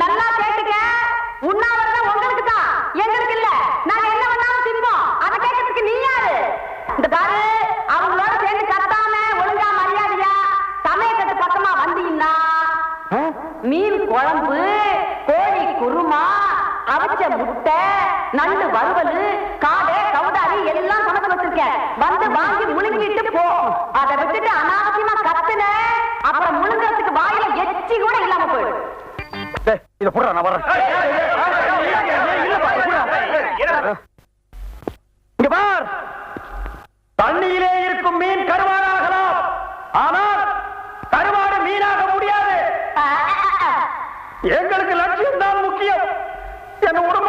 நல்லா கேட்டுக்க. உண்ணாவிரதம் உங்களுக்கு தான். எங்களுக்கு இல்ல. நாங்க என்ன வேணாலும் தின்போம். அதை கேட்கறதுக்கு நீ யாரு? இந்த பாரு அவங்களோட சேர்ந்து கத்தாம ஒழுங்கா மரியாதையா சமயக்கட்டு பக்கமா வந்தீங்கன்னா மீன் குழம்பு கோழி குருமா அவிச்ச முட்டை நண்டு வறுவல் காடை கவுதாரி எல்லாம் சமைச்சு வச்சிருக்கேன். வந்து வாங்கி முழுங்கிட்டு போ. அதை விட்டுட்டு அனாவசியமா அப்புறம் முழுங்கறதுக்கு வாயில எச்சி கூட இல்லாம போயிடும் டேய், இத போடுறா நான் வரேன் இங்க பார் தண்ணியிலே இருக்கும் மீன் கருவாடாகலாம் ஆனால் கருவாடு மீனாக முடியாது எங்களுக்கு லட்சியம் தான் முக்கியம் என்ன உடம்பா